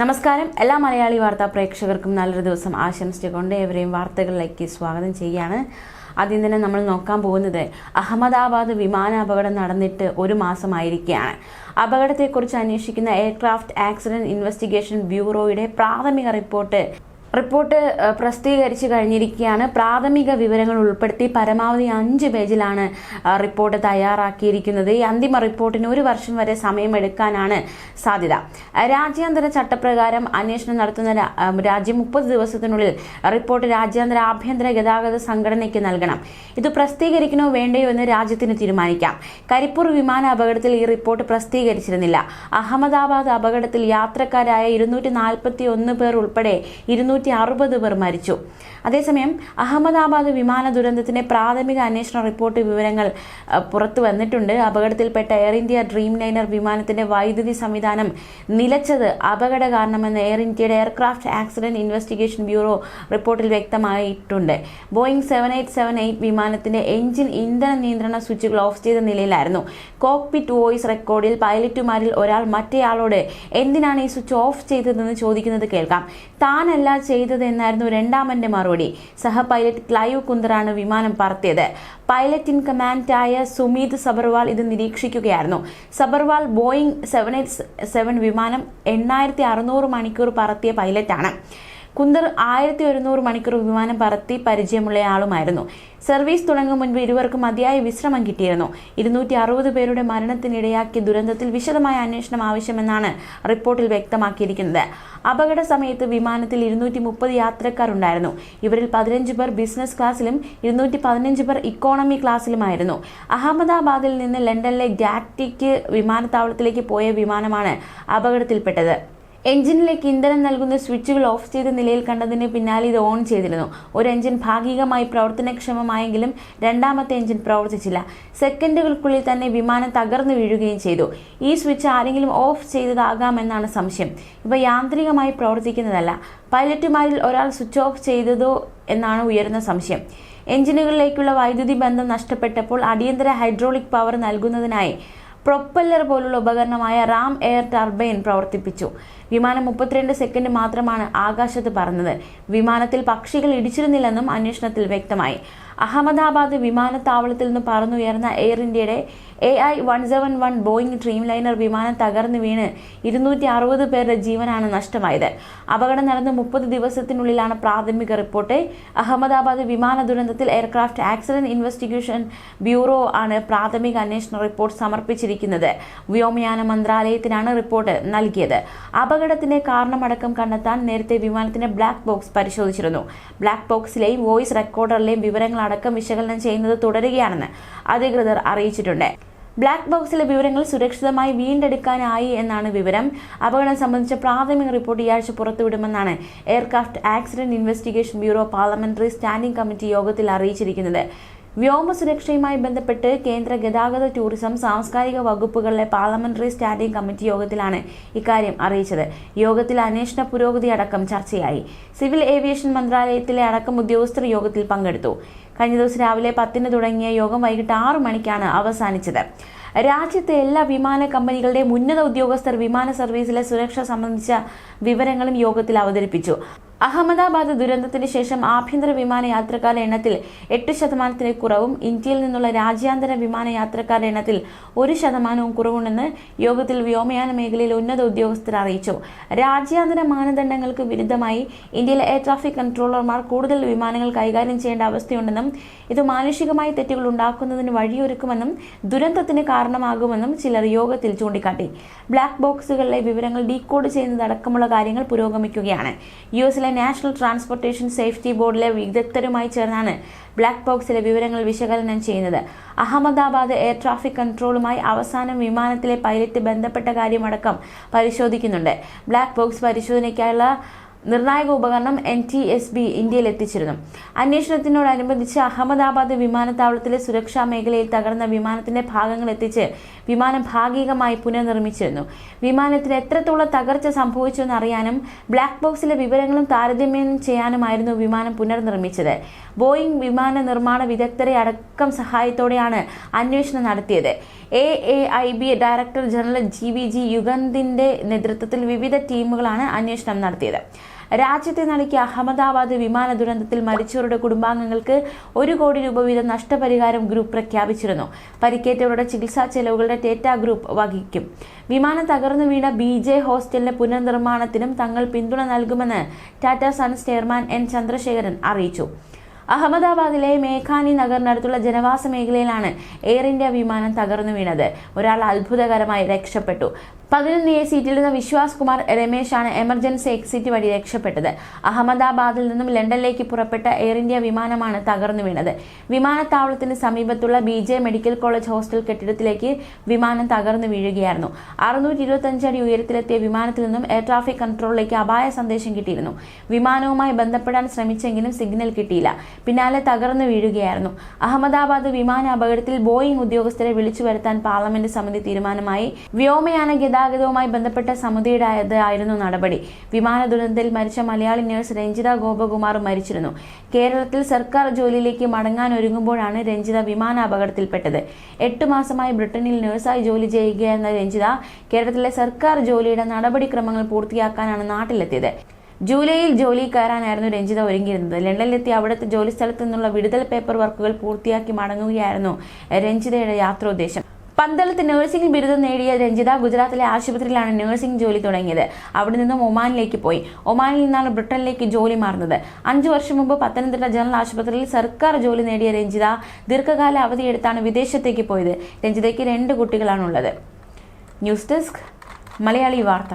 നമസ്കാരം. എല്ലാ മലയാളി വാർത്താ പ്രേക്ഷകർക്കും നല്ലൊരു ദിവസം ആശംസിച്ചുകൊണ്ട് ഏവരെയും വാർത്തകളിലേക്ക് സ്വാഗതം ചെയ്യുകയാണ്. ആദ്യം തന്നെ നമ്മൾ നോക്കാൻ പോകുന്നത് അഹമ്മദാബാദ് വിമാന അപകടം നടന്നിട്ട് ഒരു മാസമായിരിക്കുകയാണ് അപകടത്തെക്കുറിച്ച് അന്വേഷിക്കുന്ന എയർക്രാഫ്റ്റ് ആക്സിഡന്റ് ഇൻവെസ്റ്റിഗേഷൻ ബ്യൂറോയുടെ പ്രാഥമിക റിപ്പോർട്ട് റിപ്പോർട്ട് പ്രസിദ്ധീകരിച്ചു കഴിഞ്ഞിരിക്കുകയാണ്. പ്രാഥമിക വിവരങ്ങൾ ഉൾപ്പെടുത്തി പരമാവധി അഞ്ച് പേജിലാണ് റിപ്പോർട്ട് തയ്യാറാക്കിയിരിക്കുന്നത്. ഈ അന്തിമ റിപ്പോർട്ടിന് ഒരു വർഷം വരെ സമയമെടുക്കാനാണ് സാധ്യത. രാജ്യാന്തര ചട്ടപ്രകാരം അന്വേഷണം നടത്തുന്ന രാജ്യം മുപ്പത് ദിവസത്തിനുള്ളിൽ റിപ്പോർട്ട് രാജ്യാന്തര ആഭ്യന്തര ഗതാഗത സംഘടനയ്ക്ക് നൽകണം. ഇത് പ്രസിദ്ധീകരിക്കണോ വേണ്ടയോ എന്ന് രാജ്യത്തിന് തീരുമാനിക്കാം. കരിപ്പൂർ വിമാന അപകടത്തിൽ ഈ റിപ്പോർട്ട് പ്രസിദ്ധീകരിച്ചിരുന്നില്ല. അഹമ്മദാബാദ് അപകടത്തിൽ യാത്രക്കാരായ ഇരുന്നൂറ്റി നാൽപ്പത്തി ഒന്ന് പേർ ഉൾപ്പെടെ ഇരുന്നൂറ്റി അറുപത് പേർ മരിച്ചു. അതേസമയം അഹമ്മദാബാദ് വിമാന ദുരന്തത്തിന്റെ പ്രാഥമിക അന്വേഷണ റിപ്പോർട്ട് വിവരങ്ങൾ പുറത്തു വന്നിട്ടുണ്ട്. അപകടത്തിൽപ്പെട്ട എയർ ഇന്ത്യ ഡ്രീം ലൈനർ വിമാനത്തിന്റെ വൈദ്യുതി സംവിധാനം നിലച്ചത് അപകട കാരണമെന്ന് എയർ ഇന്ത്യയുടെ എയർക്രാഫ്റ്റ് ആക്സിഡന്റ് ഇൻവെസ്റ്റിഗേഷൻ ബ്യൂറോ റിപ്പോർട്ടിൽ വ്യക്തമായിട്ടുണ്ട്. Boeing seven eight seven eight വിമാനത്തിന്റെ എഞ്ചിൻ ഇന്ധന നിയന്ത്രണ സ്വിച്ചുകൾ ഓഫ് ചെയ്ത നിലയിലായിരുന്നു. കോക്പിറ്റ് വോയിസ് റെക്കോർഡിൽ പൈലറ്റുമാരിൽ ഒരാൾ മറ്റേയാളോട് എന്തിനാണ് ഈ സ്വിച്ച് ഓഫ് ചെയ്തതെന്ന് ചോദിക്കുന്നത് കേൾക്കാം. താനല്ല ചെയ്തത് എന്നായിരുന്നു രണ്ടാമന്റെ മറുപടി. സഹ പൈലറ്റ് ക്ലൈവ് കുന്ദറാണ് വിമാനം പറത്തിയത്. പൈലറ്റ് ഇൻ കമാൻഡായ സുമീത് സബർവാൾ ഇത് നിരീക്ഷിക്കുകയായിരുന്നു. Sabharwal Boeing seven eight seven വിമാനം എണ്ണായിരത്തി അറുന്നൂറ് മണിക്കൂർ പറത്തിയ പൈലറ്റാണ്. കുന്ദർ ആയിരത്തി ഒരുന്നൂറ് മണിക്കൂർ വിമാനം പറത്തി പരിചയമുള്ള ആളുമായിരുന്നു. സർവീസ് തുടങ്ങും മുൻപ് ഇരുവർക്കും മതിയായ വിശ്രമം കിട്ടിയിരുന്നു. ഇരുന്നൂറ്റി അറുപത് പേരുടെ മരണത്തിനിടയാക്കിയ ദുരന്തത്തിൽ വിശദമായ അന്വേഷണം ആവശ്യമെന്നാണ് റിപ്പോർട്ടിൽ വ്യക്തമാക്കിയിരിക്കുന്നത്. അപകട സമയത്ത് വിമാനത്തിൽ ഇരുന്നൂറ്റി മുപ്പത് യാത്രക്കാരുണ്ടായിരുന്നു. ഇവരിൽ പതിനഞ്ച് പേർ ബിസിനസ് ക്ലാസ്സിലും ഇരുന്നൂറ്റി പതിനഞ്ച് പേർ ഇക്കോണമി ക്ലാസ്സിലുമായിരുന്നു അഹമ്മദാബാദിൽ നിന്ന് ലണ്ടനിലെ ഗാറ്റിക്ക് വിമാനത്താവളത്തിലേക്ക് പോയ വിമാനമാണ് അപകടത്തിൽപ്പെട്ടത്. എഞ്ചിനിലേക്ക് ഇന്ധനം നൽകുന്ന സ്വിച്ചുകൾ ഓഫ് ചെയ്ത നിലയിൽ കണ്ടതിന് പിന്നാലെ ഇത് ഓൺ ചെയ്തിരുന്നു. ഒരു എഞ്ചിൻ ഭാഗികമായി പ്രവർത്തനക്ഷമമായെങ്കിലും രണ്ടാമത്തെ എഞ്ചിൻ പ്രവർത്തിച്ചില്ല. സെക്കൻഡുകൾക്കുള്ളിൽ തന്നെ വിമാനം തകർന്നു വീഴുകയും ചെയ്തു. ഈ സ്വിച്ച് ആരെങ്കിലും ഓഫ് ചെയ്തതാകാമെന്നാണ് സംശയം. ഇവ യാന്ത്രികമായി പ്രവർത്തിക്കുന്നതല്ല. പൈലറ്റുമാരിൽ ഒരാൾ സ്വിച്ച് ഓഫ് ചെയ്തതോ എന്നാണ് ഉയരുന്ന സംശയം. എഞ്ചിനുകളിലേക്കുള്ള വൈദ്യുതി ബന്ധം നഷ്ടപ്പെട്ടപ്പോൾ അടിയന്തര ഹൈഡ്രോളിക് പവർ നൽകുന്നതിനായി പ്രൊപ്പല്ലർ പോലുള്ള ഉപകരണമായ റാം എയർ ടർബൈൻ പ്രവർത്തിപ്പിച്ചു. വിമാനം മുപ്പത്തിരണ്ട് സെക്കൻഡ് മാത്രമാണ് ആകാശത്ത് പറന്നത്. വിമാനത്തിൽ പക്ഷികൾ ഇടിച്ചിരുന്നില്ലെന്നും അന്വേഷണത്തിൽ വ്യക്തമായി. അഹമ്മദാബാദ് വിമാനത്താവളത്തിൽ നിന്ന് പറന്നുയർന്ന എയർ ഇന്ത്യയുടെ A I one seven one Boeing Dreamliner വിമാനം തകർന്നു വീണ് ഇരുന്നൂറ്റി അറുപത് പേരുടെ ജീവനാണ് നഷ്ടമായത്. അപകടം നടന്ന് മുപ്പത് ദിവസത്തിനുള്ളിലാണ് പ്രാഥമിക റിപ്പോർട്ട്. അഹമ്മദാബാദ് വിമാന ദുരന്തത്തിൽ എയർക്രാഫ്റ്റ് ആക്സിഡന്റ് ഇൻവെസ്റ്റിഗേഷൻ ബ്യൂറോ ആണ് പ്രാഥമിക അന്വേഷണ റിപ്പോർട്ട് സമർപ്പിച്ചിരിക്കുന്നത്. വ്യോമയാന മന്ത്രാലയത്തിനാണ് റിപ്പോർട്ട് നൽകിയത്. അപകടത്തിന്റെ കാരണമടക്കം കണ്ടെത്താൻ നേരത്തെ വിമാനത്തിന്റെ ബ്ലാക്ക് ബോക്സ് പരിശോധിച്ചിരുന്നു. ബ്ലാക്ക് ബോക്സിലെയും വോയിസ് റെക്കോർഡറിലെയും വിവരങ്ങളടക്കം വിശകലനം ചെയ്യുന്നത് തുടരുകയാണെന്ന് അധികൃതർ അറിയിച്ചിട്ടുണ്ട്. ബ്ലാക്ക് ബോക്സിലെ വിവരങ്ങൾ സുരക്ഷിതമായി വീണ്ടെടുക്കാനായി എന്നാണ് വിവരം. അപകടം സംബന്ധിച്ച പ്രാഥമിക റിപ്പോർട്ട് ഈ ആഴ്ച പുറത്തുവിടുമെന്നാണ് aircraft accident investigation bureau parliamentary standing committee യോഗത്തിൽ അറിയിച്ചിരിക്കുന്നത്. വ്യോമ സുരക്ഷയുമായി ബന്ധപ്പെട്ട് കേന്ദ്ര ഗതാഗത ടൂറിസം സാംസ്കാരിക വകുപ്പുകളിലെ പാർലമെന്ററി സ്റ്റാൻഡിംഗ് കമ്മിറ്റി യോഗത്തിലാണ് ഇക്കാര്യം അറിയിച്ചത്. യോഗത്തിൽ അന്വേഷണ പുരോഗതി അടക്കം ചർച്ചയായി. സിവിൽ ഏവിയേഷൻ മന്ത്രാലയത്തിലെ അടക്കം ഉദ്യോഗസ്ഥർ യോഗത്തിൽ പങ്കെടുത്തു. കഴിഞ്ഞ ദിവസം രാവിലെ പത്തിന് തുടങ്ങിയ യോഗം വൈകിട്ട് ആറു മണിക്കാണ് അവസാനിച്ചത്. രാജ്യത്തെ എല്ലാ വിമാന കമ്പനികളുടെയും ഉന്നത ഉദ്യോഗസ്ഥർ വിമാന സർവീസിലെ സുരക്ഷ സംബന്ധിച്ച വിവരങ്ങളും യോഗത്തിൽ അവതരിപ്പിച്ചു. അഹമ്മദാബാദ് ദുരന്തത്തിന് ശേഷം ആഭ്യന്തര വിമാന യാത്രക്കാരുടെ എണ്ണത്തിൽ എട്ട് ശതമാനത്തിന് കുറവും ഇന്ത്യയിൽ നിന്നുള്ള രാജ്യാന്തര വിമാന യാത്രക്കാരുടെ എണ്ണത്തിൽ ഒരു ശതമാനവും കുറവുണ്ടെന്ന് യോഗത്തിൽ വ്യോമയാന മേഖലയിൽ ഉന്നത ഉദ്യോഗസ്ഥർ അറിയിച്ചു. രാജ്യാന്തര മാനദണ്ഡങ്ങൾക്ക് വിരുദ്ധമായി ഇന്ത്യയിലെ എയർ ട്രാഫിക് കൺട്രോളർമാർ കൂടുതൽ വിമാനങ്ങൾ കൈകാര്യം ചെയ്യേണ്ട അവസ്ഥയുണ്ടെന്നും ഇത് മാനുഷികമായ തെറ്റുകൾ ഉണ്ടാക്കുന്നതിന് വഴിയൊരുക്കുമെന്നും ദുരന്തത്തിന് കാരണമാകുമെന്നും ചിലർ യോഗത്തിൽ ചൂണ്ടിക്കാട്ടി. ബ്ലാക്ക് ബോക്സുകളിലെ വിവരങ്ങൾ ഡീകോഡ് ചെയ്യുന്നതടക്കമുള്ള കാര്യങ്ങൾ പുരോഗമിക്കുകയാണ്. യു എസിലെ നാഷണൽ ട്രാൻസ്പോർട്ടേഷൻ സേഫ്റ്റി ബോർഡിലെ വിദഗ്ധരുമായി ചേർന്നാണ് ബ്ലാക്ക് ബോക്സിലെ വിവരങ്ങൾ വിശകലനം ചെയ്യുന്നത്. അഹമ്മദാബാദ് എയർ ട്രാഫിക് കൺട്രോളുമായി അവസാനം വിമാനത്തിലെ പൈലറ്റ് ബന്ധപ്പെട്ട കാര്യമടക്കം പരിശോധിക്കുന്നുണ്ട്. ബ്ലാക്ക് ബോക്സ് പരിശോധനയ്ക്കായുള്ള നിർണായക ഉപകരണം എൻ ടി എസ് ബി ഇന്ത്യയിൽ എത്തിച്ചിരുന്നു അന്വേഷണത്തിനോടനുബന്ധിച്ച് അഹമ്മദാബാദ് വിമാനത്താവളത്തിലെ സുരക്ഷാ മേഖലയിൽ തകർന്ന വിമാനത്തിന്റെ ഭാഗങ്ങൾ എത്തിച്ച് വിമാനം ഭാഗികമായി പുനർനിർമ്മിച്ചിരുന്നു. വിമാനത്തിന് എത്രത്തോളം തകർച്ച സംഭവിച്ചെന്ന് അറിയാനും ബ്ലാക്ക് ബോക്സിലെ വിവരങ്ങളും താരതമ്യം ചെയ്യാനുമായിരുന്നു വിമാനം പുനർനിർമ്മിച്ചത്. ബോയിംഗ് വിമാന നിർമ്മാണ വിദഗ്ധരെ അടക്കം സഹായത്തോടെയാണ് അന്വേഷണം നടത്തിയത്. A A I B director general G V G യുഗന്തിന്റെ നേതൃത്വത്തിൽ വിവിധ ടീമുകളാണ് അന്വേഷണം നടത്തിയത്. രാജ്യത്തെ നടുക്കിയ അഹമ്മദാബാദ് വിമാന ദുരന്തത്തിൽ മരിച്ചവരുടെ കുടുംബാംഗങ്ങൾക്ക് ഒരു കോടി രൂപ വീതം നഷ്ടപരിഹാരം ഗ്രൂപ്പ് പ്രഖ്യാപിച്ചിരുന്നു. പരിക്കേറ്റവരുടെ ചികിത്സാ ചെലവുകളുടെ ടേറ്റ ഗ്രൂപ്പ് വഹിക്കും. വിമാനം തകർന്നു വീണ ബി ജെ ഹോസ്റ്റലിന്റെ പുനർനിർമ്മാണത്തിനും തങ്ങൾ പിന്തുണ നൽകുമെന്ന് Tata sons chairman N Chandrasekaran അറിയിച്ചു. അഹമ്മദാബാദിലെ മേഘാനി നഗറിനടുത്തുള്ള ജനവാസ മേഖലയിലാണ് എയർ ഇന്ത്യ വിമാനം തകർന്നു വീണത്. ഒരാൾ അത്ഭുതകരമായി രക്ഷപ്പെട്ടു. പതിനൊന്ന് എ സീറ്റിൽ നിന്ന് വിശ്വാസ് കുമാർ രമേശാണ് എമർജൻസി എക്സിറ്റ് വഴി രക്ഷപ്പെട്ടത്. അഹമ്മദാബാദിൽ നിന്നും ലണ്ടനിലേക്ക് പുറപ്പെട്ട എയർ ഇന്ത്യ വിമാനമാണ് തകർന്നു വീണത്. വിമാനത്താവളത്തിന് സമീപത്തുള്ള B J medical college hostel കെട്ടിടത്തിലേക്ക് വിമാനം തകർന്നു വീഴുകയായിരുന്നു. അറുന്നൂറ്റി ഇരുപത്തഞ്ച് അടി ഉയരത്തിലെത്തിയ വിമാനത്തിൽ നിന്നും എയർ ട്രാഫിക് കൺട്രോളിലേക്ക് അപായ സന്ദേശം കിട്ടിയിരുന്നു. വിമാനവുമായി ബന്ധപ്പെടാൻ ശ്രമിച്ചെങ്കിലും സിഗ്നൽ കിട്ടിയില്ല. പിന്നാലെ തകർന്നു വീഴുകയായിരുന്നു. അഹമ്മദാബാദ് വിമാന അപകടത്തിൽ ബോയിംഗ് ഉദ്യോഗസ്ഥരെ വിളിച്ചു വരുത്താൻ പാർലമെന്റ് സമിതി തീരുമാനമായി. വ്യോമയാന ഗതാഗതവുമായി ബന്ധപ്പെട്ട സമിതിയുടേതായിരുന്നു നടപടി. വിമാന ദുരന്തത്തിൽ മരിച്ച മലയാളി നഴ്സ് രഞ്ജിത ഗോപകുമാർ മരിച്ചിരുന്നു. കേരളത്തിൽ സർക്കാർ ജോലിയിലേക്ക് മടങ്ങാൻ ഒരുങ്ങുമ്പോഴാണ് രഞ്ജിത വിമാന അപകടത്തിൽപ്പെട്ടത്. എട്ട് മാസമായി ബ്രിട്ടനിൽ നഴ്സായി ജോലി ചെയ്യുകയെന്ന രഞ്ജിത കേരളത്തിലെ സർക്കാർ ജോലിയുടെ നടപടിക്രമങ്ങൾ പൂർത്തിയാക്കാനാണ് നാട്ടിലെത്തിയത്. ജൂലൈയിൽ ജോലി കയറാനായിരുന്നു രഞ്ജിത ഒരുങ്ങിയിരുന്നത്. ലണ്ടനിലെത്തി അവിടുത്തെ ജോലിസ്ഥലത്ത് നിന്നുള്ള വിടുതൽ പേപ്പർ വർക്കുകൾ പൂർത്തിയാക്കി മടങ്ങുകയായിരുന്നു രഞ്ജിതയുടെ യാത്രോദ്ദേശം പന്തളത്ത് നഴ്സിംഗ് ബിരുദം നേടിയ രഞ്ജിത ഗുജറാത്തിലെ ആശുപത്രിയിലാണ് നഴ്സിംഗ് ജോലി തുടങ്ങിയത്. അവിടെ നിന്നും ഒമാനിലേക്ക് പോയി. ഒമാനിൽ നിന്നാണ് ബ്രിട്ടനിലേക്ക് ജോലി മാറുന്നത്. അഞ്ചു വർഷം മുമ്പ് പത്തനംതിട്ട ജനറൽ ആശുപത്രിയിൽ സർക്കാർ ജോലി നേടിയ രഞ്ജിത ദീർഘകാല അവധിയെടുത്താണ് വിദേശത്തേക്ക് പോയത്. രഞ്ജിതയ്ക്ക് രണ്ട് കുട്ടികളാണുള്ളത്. ന്യൂസ് ഡെസ്ക് മലയാളി വാർത്ത.